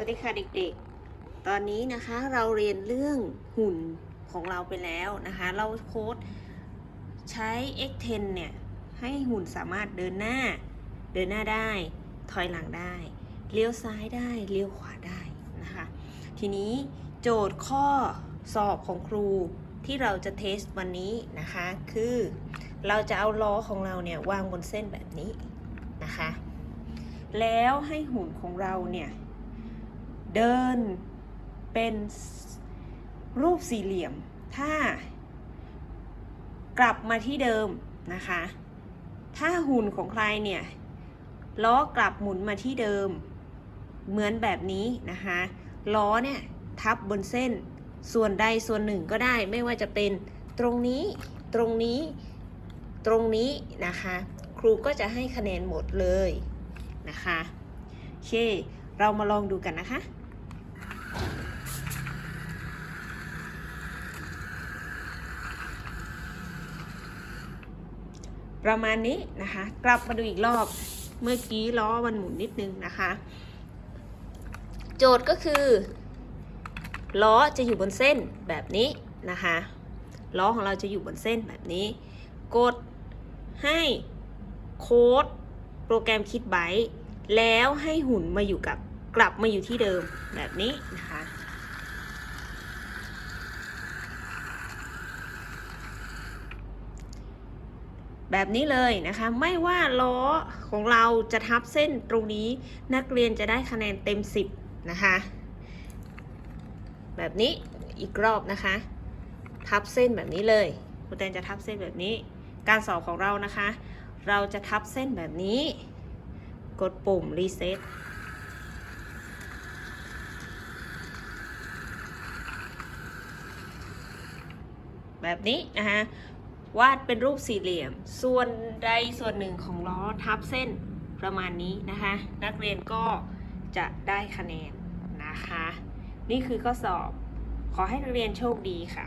วัสดีค่ะเด็กๆ ตอนนี้นะคะเราเรียนเรื่องหุ่นของเราไปแล้วนะคะ เราโค้ดใช้ x10 เนี่ย ให้หุ่นสามารถเดินหน้า เดินหน้าได้ ถอยหลังได้ เลี้ยวซ้ายได้ เลี้ยวขวาได้นะคะ ทีนี้โจทย์ข้อสอบของครูที่เราจะเทสวันนี้นะคะ คือเราจะเอาล้อของเราเนี่ยวางบนเส้นแบบนี้นะคะ แล้วให้หุ่นของเราเนี่ย เดินเป็นรูปสี่เหลี่ยม ถ้ากลับมาที่เดิมนะคะ ถ้าหุ่นของใครเนี่ยล้อกลับหมุนมาที่เดิม เหมือนแบบนี้นะคะล้อเนี่ยทับบนเส้นส่วนใดส่วนหนึ่งก็ได้ไม่ว่าจะเป็นตรงนี้ตรงนี้ตรงนี้นะคะ ครูก็จะให้คะแนนหมดเลยนะคะโอเค เรามาลองดูกันนะคะ ประมาณนี้นะคะ กลับมาดูอีกรอบเมื่อกี้ล้อมันหมุนนิดนึงนะคะ โจทย์ก็คือ ล้อจะอยู่บนเส้นแบบนี้นะคะล้อของเราจะอยู่บนเส้นแบบนี้ กดให้โค้ดโปรแกรมคิดไบต์แล้วให้หุ่นมาอยู่กับ กลับมาอยู่ที่เดิมแบบนี้นะคะ แบบนี้เลยนะคะ ไม่ว่าล้อของเราจะทับเส้นตรงนี้นักเรียนจะได้คะแนนเต็ม 10 นะคะ แบบนี้อีกรอบนะคะ ทับเส้นแบบนี้เลยครูแตนจะทับเส้นแบบนี้ การสอบของเรานะคะ เราจะทับเส้นแบบนี้ กดปุ่มรีเซ็ต แบบนี้นะคะวาดเป็นรูปสี่เหลี่ยม ส่วนใดส่วนหนึ่งของล้อทับเส้นประมาณนี้นะคะ นักเรียนก็จะได้คะแนนนะคะ นี่คือข้อสอบขอให้นักเรียนโชคดีค่ะ